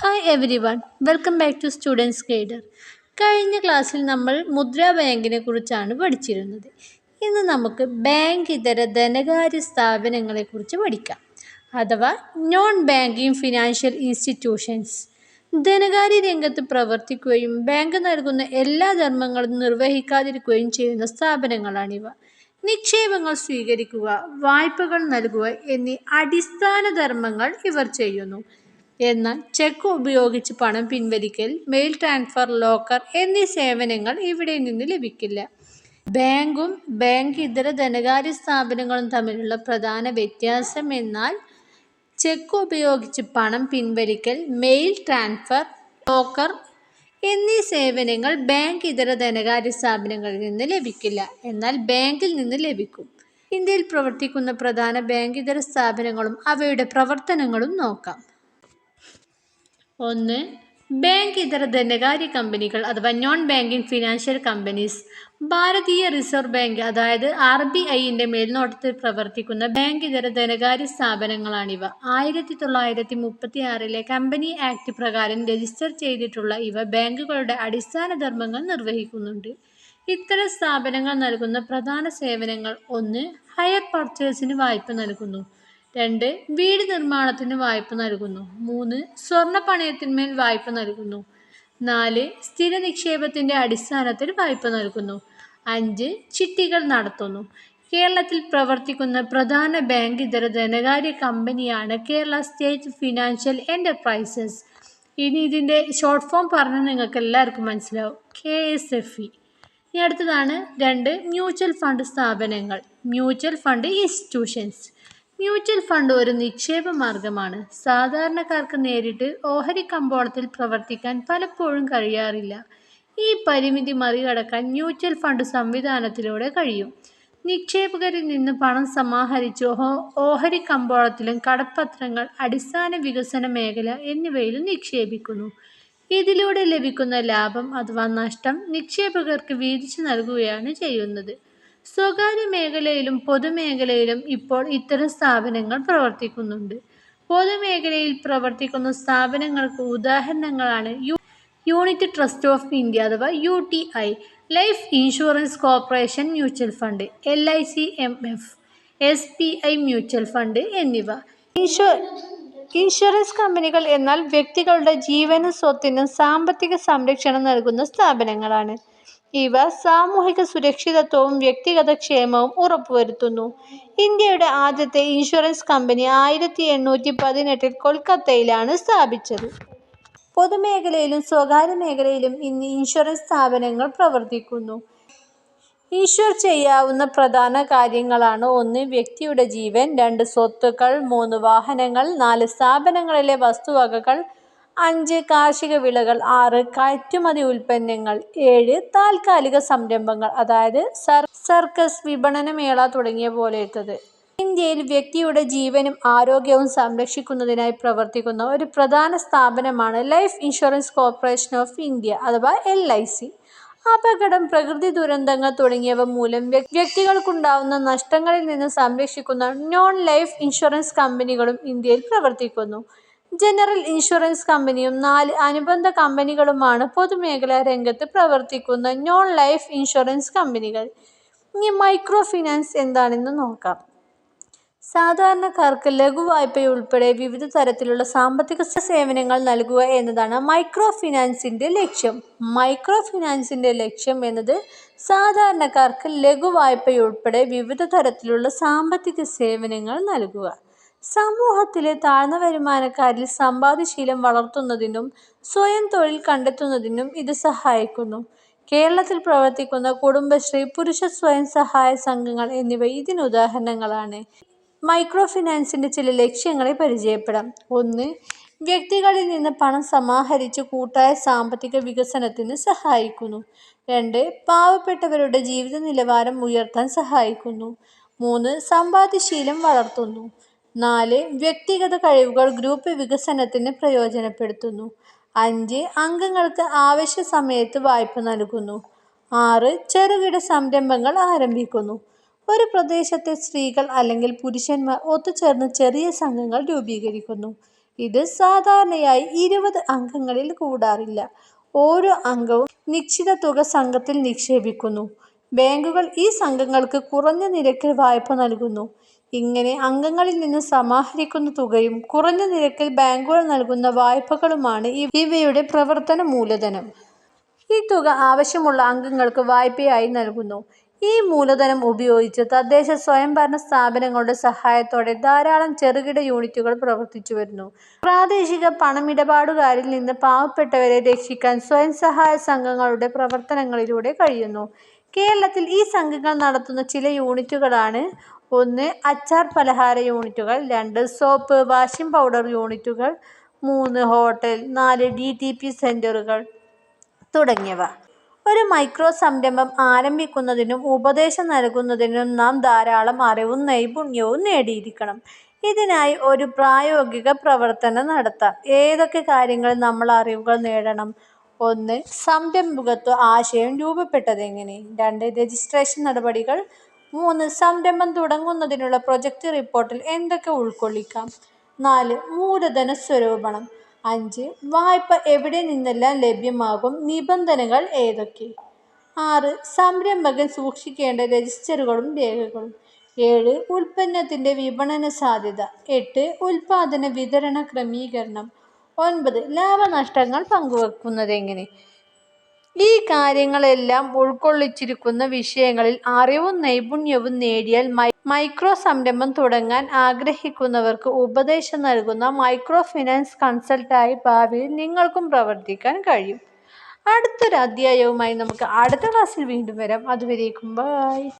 Hi everyone welcome back to students guider കഴിഞ്ഞ ക്ലാസ്സിൽ നമ്മൾ മുദ്രാ ബാങ്കിനെ കുറിച്ചാണ് പഠിച്ചിരുന്നത്. ഇന്ന് നമുക്ക് ബാങ്ക് ഇതര ധനകാര്യ സ്ഥാപനങ്ങളെക്കുറിച്ച് പഠിക്കാം. അഥവാ നോൺ ബാങ്കിങ് ഫിനാൻഷ്യൽ ഇൻസ്റ്റിറ്റ്യൂഷൻസ് ധനകാര്യ രംഗത്ത് പ്രവർത്തിക്കുകയും ബാങ്ക് നൽകുന്ന എല്ലാ ധർമ്മങ്ങളും നിർവഹിക്കാതിരിക്കുകയും ചെയ്യുന്ന സ്ഥാപനങ്ങളാണിവ. നിക്ഷേപങ്ങൾ സ്വീകരിക്കുക വായ്പകൾ നൽകുക എന്നീ അടിസ്ഥാന ധർമ്മങ്ങൾ ഇവർ ചെയ്യുന്നു. എന്നാൽ ചെക്ക് ഉപയോഗിച്ച് പണം പിൻവലിക്കൽ മെയിൽ ട്രാൻസ്ഫർ ലോക്കർ എന്നീ സേവനങ്ങൾ ഇവിടെ നിന്ന് ലഭിക്കില്ല. ബാങ്കും ബാങ്ക് ഇതര ധനകാര്യ സ്ഥാപനങ്ങളും തമ്മിലുള്ള പ്രധാന വ്യത്യാസം എന്നാൽ ചെക്ക് ഉപയോഗിച്ച് പണം പിൻവലിക്കൽ മെയിൽ ട്രാൻസ്ഫർ ലോക്കർ എന്നീ സേവനങ്ങൾ ബാങ്ക് ഇതര ധനകാര്യ സ്ഥാപനങ്ങളിൽ നിന്ന് ലഭിക്കില്ല. എന്നാൽ ബാങ്കിൽ നിന്ന് ലഭിക്കും. ഇന്ത്യയിൽ പ്രവർത്തിക്കുന്ന പ്രധാന ബാങ്ക് ഇതര സ്ഥാപനങ്ങളും അവയുടെ പ്രവർത്തനങ്ങളും നോക്കാം. ഒന്ന് ബാങ്ക് ഇതര ധനകാര്യ കമ്പനികൾ അഥവാ നോൺ ബാങ്കിംഗ് ഫിനാൻഷ്യൽ കമ്പനീസ് ഭാരതീയ റിസർവ് ബാങ്ക് അതായത് ആർ ബി ഐന്റെ മേൽനോട്ടത്തിൽ പ്രവർത്തിക്കുന്ന ബാങ്ക് ഇതര ധനകാര്യ സ്ഥാപനങ്ങളാണിവ. ആയിരത്തി തൊള്ളായിരത്തി മുപ്പത്തി ആറിലെ കമ്പനി ആക്ട് പ്രകാരം രജിസ്റ്റർ ചെയ്തിട്ടുള്ള ഇവ ബാങ്കുകളുടെ അടിസ്ഥാന ധർമ്മങ്ങൾ നിർവഹിക്കുന്നുണ്ട്. ഇത്തരം സ്ഥാപനങ്ങൾ നൽകുന്ന പ്രധാന സേവനങ്ങൾ ഒന്ന് ഹയർ പർച്ചേസിന് വായ്പ നൽകുന്നു. രണ്ട് വീട് നിർമ്മാണത്തിന് വായ്പ നൽകുന്നു. മൂന്ന് സ്വർണ പണയത്തിന്മേൽ വായ്പ നൽകുന്നു. നാല് സ്ഥിര നിക്ഷേപത്തിന്റെ അടിസ്ഥാനത്തിൽ വായ്പ നൽകുന്നു. അഞ്ച് ചിട്ടികൾ നടത്തുന്നു. കേരളത്തിൽ പ്രവർത്തിക്കുന്ന പ്രധാന ബാങ്ക് ഇതര ധനകാര്യ കമ്പനിയാണ് കേരള സ്റ്റേറ്റ് ഫിനാൻഷ്യൽ എന്റർപ്രൈസസ് ഇനി ഇതിന്റെ ഷോർട്ട് ഫോം പറഞ്ഞാൽ നിങ്ങൾക്ക് എല്ലാവർക്കും മനസ്സിലാവും. K S F E. ഇനി അടുത്തതാണ്. രണ്ട് മ്യൂച്വൽ ഫണ്ട് സ്ഥാപനങ്ങൾ. Mutual fund institutions mutual fund ഒരു നിക്ഷേപ മാർഗമാണ്. സാധാരണക്കാർക്ക് നേരിട്ട് ഓഹരി കമ്പോളത്തിൽ പ്രവർത്തിക്കാൻ പലപ്പോഴും കഴിയാറില്ല. ഈ പരിമിതി മറികടക്കാൻ മ്യൂച്വൽ ഫണ്ട് സംവിധാനത്തിലൂടെ കഴിയും. നിക്ഷേപകരിൽ നിന്ന് പണം സമാഹരിച്ച് ഓഹരി കമ്പോളത്തിലും കടപ്പത്രങ്ങൾ അടിസ്ഥാന വികസന മേഖല എന്നിവയിലും നിക്ഷേപിക്കുന്നു. ഇതിലൂടെ ലഭിക്കുന്ന ലാഭം അഥവാ നഷ്ടം നിക്ഷേപകർക്ക് വീതിച്ചു നൽകുകയാണ് ചെയ്യുന്നത്. സ്വകാര്യ മേഖലയിലും പൊതുമേഖലയിലും ഇപ്പോൾ ഇത്തരം സ്ഥാപനങ്ങൾ പ്രവർത്തിക്കുന്നുണ്ട്. പൊതുമേഖലയിൽ പ്രവർത്തിക്കുന്ന സ്ഥാപനങ്ങൾക്ക് ഉദാഹരണങ്ങളാണ് യൂണിറ്റ് ട്രസ്റ്റ് ഓഫ് ഇന്ത്യ അഥവാ U T I life insurance corporation mutual fund L I C M F S B I mutual fund എന്നിവ. ഇൻഷു ഇൻഷുറൻസ് കമ്പനികൾ എന്നാൽ വ്യക്തികളുടെ ജീവനും സ്വത്തിനും സാമ്പത്തിക സംരക്ഷണം നൽകുന്ന സ്ഥാപനങ്ങളാണ്. ഇവ സാമൂഹിക സുരക്ഷിതത്വവും വ്യക്തിഗത ക്ഷേമവും ഉറപ്പുവരുത്തുന്നു. ഇന്ത്യയുടെ ആദ്യത്തെ ഇൻഷുറൻസ് കമ്പനി ആയിരത്തി എണ്ണൂറ്റി പതിനെട്ടിൽ കൊൽക്കത്തയിലാണ് സ്ഥാപിച്ചത്. പൊതുമേഖലയിലും സ്വകാര്യ മേഖലയിലും ഇന്ന് ഇൻഷുറൻസ് സ്ഥാപനങ്ങൾ പ്രവർത്തിക്കുന്നു. ഇൻഷുർ ചെയ്യാവുന്ന പ്രധാന കാര്യങ്ങളാണ് ഒന്ന് വ്യക്തിയുടെ ജീവൻ രണ്ട് സ്വത്തുക്കൾ മൂന്ന് വാഹനങ്ങൾ നാല് സ്ഥാപനങ്ങളിലെ വസ്തുവകകൾ അഞ്ച് കാർഷിക വിളകൾ ആറ് കയറ്റുമതി ഉൽപ്പന്നങ്ങൾ ഏഴ് താൽക്കാലിക സംരംഭങ്ങൾ അതായത് സർക്കസ് വിപണനമേള തുടങ്ങിയ പോലെത്തത്. ഇന്ത്യയിൽ വ്യക്തിയുടെ ജീവനും ആരോഗ്യവും സംരക്ഷിക്കുന്നതിനായി പ്രവർത്തിക്കുന്ന ഒരു പ്രധാന സ്ഥാപനമാണ് life insurance corporation of India അഥവാ എൽ ഐ സി. അപകടം പ്രകൃതി ദുരന്തങ്ങൾ തുടങ്ങിയവ മൂലം വ്യക്തികൾക്കുണ്ടാവുന്ന നഷ്ടങ്ങളിൽ നിന്ന് സംരക്ഷിക്കുന്ന നോൺ ലൈഫ് ഇൻഷുറൻസ് കമ്പനികളും ഇന്ത്യയിൽ പ്രവർത്തിക്കുന്നു. ജനറൽ ഇൻഷുറൻസ് കമ്പനിയും നാല് അനുബന്ധ കമ്പനികളുമാണ് പൊതുമേഖലാ രംഗത്ത് പ്രവർത്തിക്കുന്ന നോൺ ലൈഫ് ഇൻഷുറൻസ് കമ്പനികൾ. ഇനി മൈക്രോ ഫിനാൻസ് എന്താണെന്ന് നോക്കാം. സാധാരണക്കാർക്ക് ലഘു വായ്പയുൾപ്പെടെ വിവിധ തരത്തിലുള്ള സാമ്പത്തിക സേവനങ്ങൾ നൽകുക എന്നതാണ് മൈക്രോ ഫിനാൻസിന്റെ ലക്ഷ്യം. മൈക്രോ ഫിനാൻസിന്റെ ലക്ഷ്യം എന്നത് സാധാരണക്കാർക്ക് ലഘു വായ്പയുൾപ്പെടെ വിവിധ തരത്തിലുള്ള സാമ്പത്തിക സേവനങ്ങൾ നൽകുക. സമൂഹത്തിലെ താഴ്ന്ന വരുമാനക്കാരിൽ സമ്പാദ്യശീലം വളർത്തുന്നതിനും സ്വയം തൊഴിൽ കണ്ടെത്തുന്നതിനും ഇത് സഹായിക്കുന്നു. കേരളത്തിൽ പ്രവർത്തിക്കുന്ന കുടുംബശ്രീ പുരുഷ സ്വയം സഹായ സംഘങ്ങൾ എന്നിവ ഇതിന് ഉദാഹരണങ്ങളാണ്. മൈക്രോ ഫിനാൻസിന്റെ ചില ലക്ഷ്യങ്ങളെ പരിചയപ്പെടാം. ഒന്ന് വ്യക്തികളിൽ നിന്ന് പണം സമാഹരിച്ച് കൂട്ടായ സാമ്പത്തിക വികസനത്തിന് സഹായിക്കുന്നു. രണ്ട് പാവപ്പെട്ടവരുടെ ജീവിത നിലവാരം ഉയർത്താൻ സഹായിക്കുന്നു. മൂന്ന് സമ്പാദ്യശീലം വളർത്തുന്നു. നാല് വ്യക്തിഗത കഴിവുകൾ ഗ്രൂപ്പ് വികസനത്തിന് പ്രയോജനപ്പെടുത്തുന്നു അഞ്ച് അംഗങ്ങൾക്ക് ആവശ്യ സമയത്ത് വായ്പ നൽകുന്നു ആറ് ചെറുകിട സംരംഭങ്ങൾ ആരംഭിക്കുന്നു ഒരു പ്രദേശത്തെ സ്ത്രീകൾ അല്ലെങ്കിൽ പുരുഷന്മാർ ഒത്തുചേർന്ന് ചെറിയ സംഘങ്ങൾ രൂപീകരിക്കുന്നു ഇത് സാധാരണയായി ഇരുപത് അംഗങ്ങളിൽ കൂടാറില്ല. ഓരോ അംഗവും നിശ്ചിത തുക സംഘത്തിൽ നിക്ഷേപിക്കുന്നു. ബാങ്കുകൾ ഈ സംഘങ്ങൾക്ക് കുറഞ്ഞ നിരക്കിൽ വായ്പ നൽകുന്നു. ഇങ്ങനെ അംഗങ്ങളിൽ നിന്ന് സമാഹരിക്കുന്ന തുകയും കുറഞ്ഞ നിരക്കിൽ ബാങ്കുകൾ നൽകുന്ന വായ്പകളുമാണ് ഇവയുടെ പ്രവർത്തന മൂലധനം. ഈ തുക ആവശ്യമുള്ള അംഗങ്ങൾക്ക് വായ്പയായി നൽകുന്നു. ഈ മൂലധനം ഉപയോഗിച്ച് തദ്ദേശ സ്വയംഭരണ സ്ഥാപനങ്ങളുടെ സഹായത്തോടെ ധാരാളം ചെറുകിട യൂണിറ്റുകൾ പ്രവർത്തിച്ചു വരുന്നു പ്രാദേശിക പണമിടപാടുകാരിൽ നിന്ന് പാവപ്പെട്ടവരെ രക്ഷിക്കാൻ സ്വയം സഹായ സംഘങ്ങളുടെ പ്രവർത്തനങ്ങളിലൂടെ കഴിയുന്നു. കേരളത്തിൽ ഈ സംഘങ്ങൾ നടത്തുന്ന ചില യൂണിറ്റുകളാണ് ഒന്ന് അച്ചാർ പലഹാര യൂണിറ്റുകൾ രണ്ട് സോപ്പ്, വാഷിംഗ് പൗഡർ യൂണിറ്റുകൾ മൂന്ന് ഹോട്ടൽ നാല് ഡി. ടി. പി സെന്ററുകൾ തുടങ്ങിയവ. ഒരു മൈക്രോ സംരംഭം ആരംഭിക്കുന്നതിനും ഉപദേശം നൽകുന്നതിനും നാം ധാരാളം അറിവും നൈപുണ്യവും നേടിയിരിക്കണം. ഇതിനായി ഒരു പ്രായോഗിക പ്രവർത്തനം നടത്താം. ഏതൊക്കെ കാര്യങ്ങൾ നമ്മൾ അറിവുകൾ നേടണം? ഒന്ന് സംരംഭകത്വ ആശയം രൂപപ്പെട്ടതെങ്ങനെ? രണ്ട് രജിസ്ട്രേഷൻ നടപടികൾ മൂന്ന് സംരംഭം തുടങ്ങുന്നതിനുള്ള പ്രൊജക്റ്റ് റിപ്പോർട്ടിൽ എന്തൊക്കെ ഉൾക്കൊള്ളിക്കാം? നാല് മൂലധന സ്വരൂപണം അഞ്ച് വായ്പ എവിടെ നിന്നെല്ലാം ലഭ്യമാകും നിബന്ധനകൾ ഏതൊക്കെ? ആറ് സംരംഭകൻ സൂക്ഷിക്കേണ്ട രജിസ്റ്ററുകളും രേഖകളും ഏഴ് ഉൽപ്പന്നത്തിന്റെ വിപണന സാധ്യത എട്ട് ഉൽപാദന വിതരണ ക്രമീകരണം ഒൻപത് ലാഭനഷ്ടങ്ങൾ പങ്കുവെക്കുന്നത് എങ്ങനെ ഈ കാര്യങ്ങളെല്ലാം ഉൾക്കൊള്ളിച്ചിരിക്കുന്ന വിഷയങ്ങളിൽ അറിവും നൈപുണ്യവും നേടിയാൽ മൈക്രോ സംരംഭം തുടങ്ങാൻ ആഗ്രഹിക്കുന്നവർക്ക് ഉപദേശം നൽകുന്ന മൈക്രോ ഫിനാൻസ് കൺസൾട്ടായി ഭാവിയിൽ നിങ്ങൾക്കും പ്രവർത്തിക്കാൻ കഴിയും. അടുത്തൊരു അധ്യായവുമായി നമുക്ക് അടുത്ത ക്ലാസ്സിൽ വീണ്ടും വരാം. അതുവരേക്കും ബൈ.